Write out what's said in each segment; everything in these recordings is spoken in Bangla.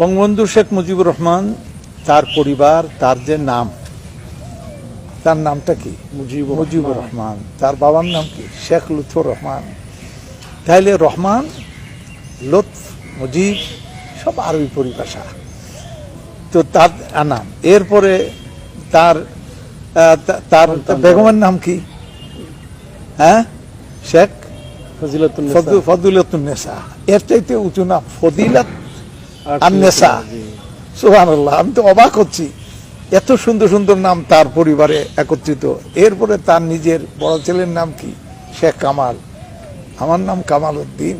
বঙ্গবন্ধু শেখ মুজিবুর রহমান তার পরিবার তার যে নাম তার নামটা কি? মুজিবুর মুজিবুর রহমান। তার বাবার নাম কি? শেখ লুৎফর রহমান। তাইলে রহমান লুৎফ মুজিব সব আরবি পরিভাষা। তো তার নাম। এরপরে তার তার বেগমের নাম কি? হ্যাঁ? শেখ ফজিলাতুন্নেসা। এর চাইতে উঁচু নাম ফদিলাত আর। জি। আমি তো অবাক হচ্ছি। এত সুন্দর সুন্দর নাম তার পরিবারে একত্রিত। এরপরে তার নিজের বড় ছেলের নাম কি? শেখ কামাল। আমার নাম কামাল উদ্দিন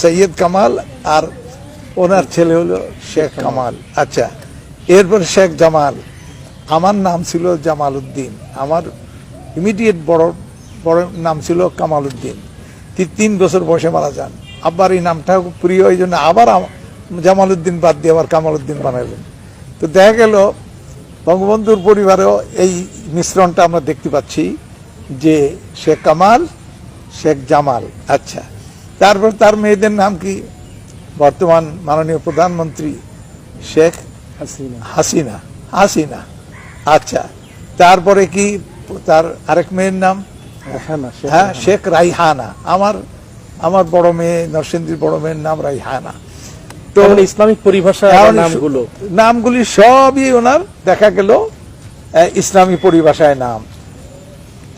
সৈয়দ কামাল আর ওনার ছেলে হলো শেখ কামাল। আচ্ছা এরপর শেখ জামাল। আমার নাম ছিল জামাল উদ্দিন আমার ইমিডিয়েট বড় বড় নাম ছিল কামাল উদ্দিন তিনি তিন বছর বয়সে মারা যান। আবার এই নামটা প্রিয় এই জন্য আবার জামাল উদ্দিন বাদ দিয়ে আবার কামাল উদ্দিন বানাইলেন। তো দেখা গেল বঙ্গবন্ধুর পরিবারেও এই মিশ্রণটা আমরা দেখতে পাচ্ছি যে শেখ কামাল শেখ জামাল। আচ্ছা তারপর তার মেয়েদের নাম কি? বর্তমান মাননীয় প্রধানমন্ত্রী শেখ হাসিনা। হাসিনা হাসিনা। আচ্ছা তারপরে কি তার আরেক মেয়ের নাম? হ্যাঁ। শেখ রাইহানা আমার আমার বড় মেয়ে নরসিংদীর বড় মেয়ের নাম রাইহানা তো ইসলামিক পরিভাষা নামগুলো। নামগুলি সবই ওনার দেখা গেল ইসলামী পরিভাষায় নাম।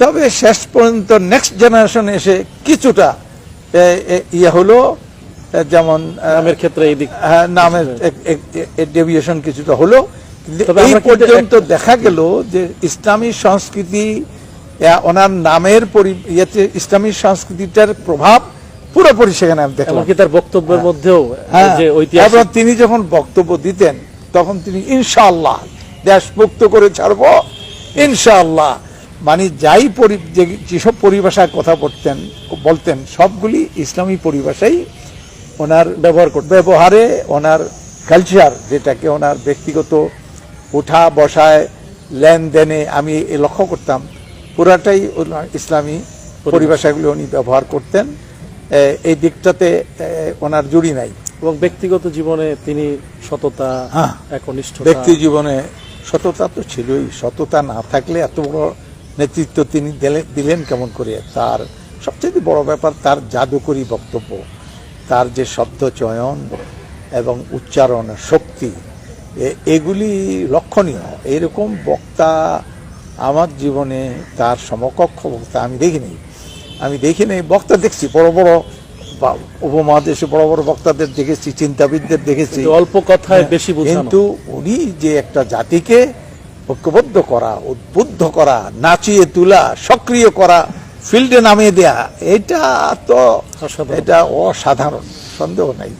তবে শেষ পর্যন্ত নেক্সট জেনারেশন এসে কিছুটা ইয়ে হলো যেমন নামের ক্ষেত্রে হ্যাঁ, নামের ডেভিয়েশন কিছুটা হলো। এই পর্যন্ত দেখা গেল যে ইসলামী সংস্কৃতি ওনার নামের ইয়েতে ইসলামী সংস্কৃতিটার প্রভাব পুরোপুরি সেখানে আমি দেখলাম। এমনকি তার বক্তব্যের মধ্যেও হ্যাঁ। যে এবং ঐতিহাসিক তিনি যখন বক্তব্য দিতেন তখন তিনি ইনশাআল্লাহ দেশ মুক্ত করে ছাড়বো। ইনশাআল্লাহ। মানে যাই যে- যেসব পরিভাষায় কথা বলতেন বলতেন সবগুলি ইসলামী পরিভাষাই ওনার ব্যবহার করতেন। ব্যবহারে ওনার কালচার যেটাকে ওনার ব্যক্তিগত ওঠা বসায় লেনদেনে আমি এ লক্ষ্য করতাম। পুরাটাই ওনার ইসলামী পরিভাষাগুলি উনি ব্যবহার করতেন। এই দিকটাতে ওনার জুড়ি নাই। এবং ব্যক্তিগত জীবনে তিনি সততা হ্যাঁ। একনিষ্ঠতা। ব্যক্তি জীবনে সততা তো ছিলই। সততা না থাকলে এত বড় নেতৃত্ব তিনি দিলে- দিলেন কেমন করে? তার সবচেয়ে বড় ব্যাপার তার জাদুকরী বক্তব্য। তার যে শব্দ চয়ন এবং উচ্চারণ শক্তি এগুলি লক্ষণীয়। এরকম বক্তা আমার জীবনে তার সমকক্ষ বক্তা আমি দেখিনি। আমি দেখিনি বক্তা দেখছি বড় বড় বা উপমহাদেশে বড় বড় বক্তাদের দেখেছি চিন্তাবিদদের দেখেছি। অল্প কথায় বেশি কিন্তু উনি যে একটা জাতিকে ঐক্যবদ্ধ করা উদ্বুদ্ধ করা নাচিয়ে তোলা সক্রিয় করা ফিল্ডে নামিয়ে দেয়া এটা তো। এটা অসাধারণ সন্দেহ নাই।